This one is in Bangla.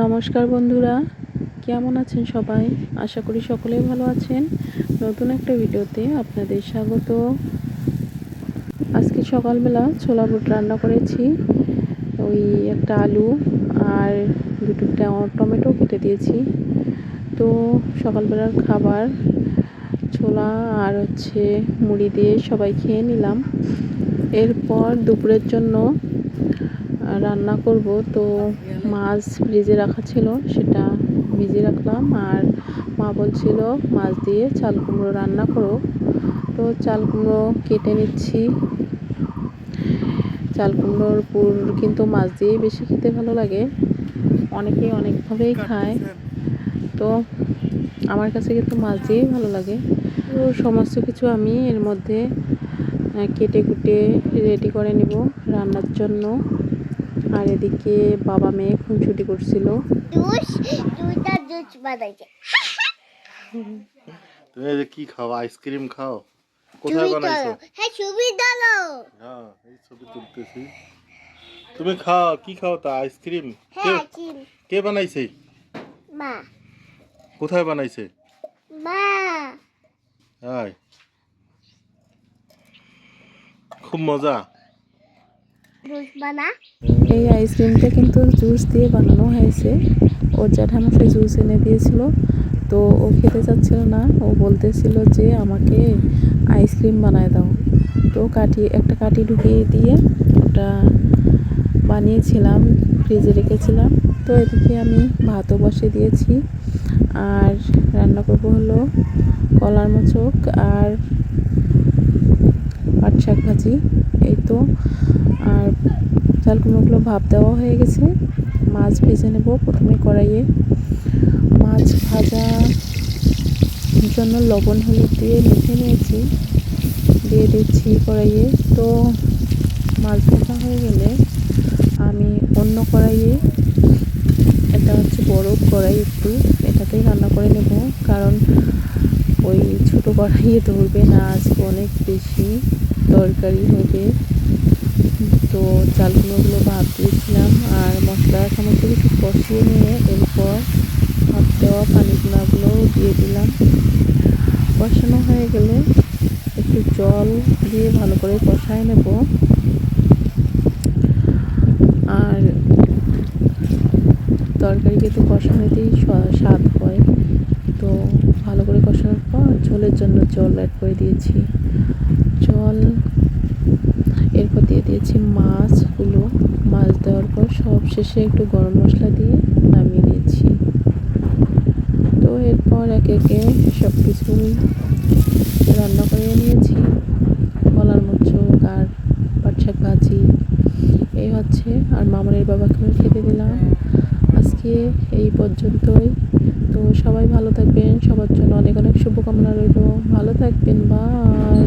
নমস্কার বন্ধুরা, কেমন আছেন সবাই? আশা করি সকলেই ভালো আছেন। নতুন একটা ভিডিওতে আপনাদের স্বাগত। আজকে সকালবেলা ছোলা বুট রান্না করেছি, ওই একটা আলু আর দুটোটা টমেটো কেটে দিয়েছি। তো সকালবেলার খাবার, ছোলা আর হচ্ছে মুড়ি দিয়ে সবাই খেয়ে নিলাম। এরপর দুপুরের জন্য রান্না করব। তো মাছ ফ্রিজে রাখা ছিল, সেটা ভিজিয়ে রাখলাম। আর মা বলছিল, মাছ দিয়ে চাল কুমড়ো রান্না করো। তো চাল কুমড়ো কেটে নিচ্ছি। চাল কুমড়োর পুর কিন্তু মাছ দিয়েই বেশি খেতে ভালো লাগে। অনেকে অনেকভাবেই খায়। তো আমার কাছে কিন্তু মাছ দিয়েই ভালো লাগে। তো সমস্ত কিছু আমি এর মধ্যে কেটে কুটে রেডি করে নিব রান্নার জন্য। আর এদিকে বাবা মেয়ে খুনছুটি করছিল। তুমি এই যে কি খাও? আইসক্রিম খাও? কোথায় বানাইছো? হ্যাঁ ছবি তোলো। হ্যাঁ এই ছবি তুলতেছি। তুমি খাও কি খাও তা? আইসক্রিম? কে হ্যাঁ কে বানাইছে? মা। কোথায় বানাইছে? মা। হাই খুব মজা। জুস বানা। এই আইসক্রিমটা কিন্তু জুস দিয়ে বানানো হয়েছে। ওর জ্যাঠামশাই জুস এনে দিয়েছিল। তো ও খেতে চাচ্ছিল না। ও বলতেছিল যে, আমাকে আইসক্রিম বানায় দাও। তো কাঠি, একটা কাঠি ঢুকিয়ে দিয়ে ওটা বানিয়েছিলাম, ফ্রিজে রেখেছিলাম। তো এদিকে আমি ভাতও বসে দিয়েছি। আর রান্না করব হলো কলার মোচক আর পাট শাক ভাজি, এই তো। আর চাল কুমড়োগুলো ভাপ দেওয়া হয়ে গেছে। মাছ ভেজে নেব প্রথমে কড়াইয়ে। মাছ ভাজা জন্য লবণ হলুদ দিয়ে মেখে নিয়েছি। দিয়ে দিচ্ছি কড়াইয়ে। তো মাছ ভাজা হয়ে গেলে আমি অন্য কড়াইয়ে, এটা হচ্ছে বড় কড়াই একটু, এটাতেই রান্না করে নেব। কারণ ওই ছোটো কড়াইয়ে ধরবে না, আজকে অনেক বেশি তরকারি হবে। তো চালগুলোগুলো ভাত দিয়েছিলাম আর মশলা সমস্ত কিছু কষিয়ে নিয়ে এরপর ভাত দেওয়া পানি পানিগুলাগুলো দিয়ে দিলাম। কষানো হয়ে গেলে একটু জল দিয়ে ভালো করে কষায় নেব। আর তরকারি কিন্তু কষানোতেই স্বাদ হয়, তো ভালো করে কষানোর পর ঝোলের জন্য জল অ্যাড করে দিয়েছি। জল দিয়ে দিয়েছি মাছগুলো। মাছ দেওয়ার পর সব শেষে একটু গরম মশলা দিয়ে নামিয়ে দিয়েছি তো এরপর একে একে সব কিছুই রান্না করে নিয়েছি। কলার মোচক আর পাট শাক ভাজি। এই হচ্ছে আর মামনের আমি খেতে দিলাম। আজকে এই পর্যন্তই। তো সবাই ভালো থাকবেন। সবার জন্য অনেক অনেক শুভকামনা রইল। ভালো থাকবেন। বাই।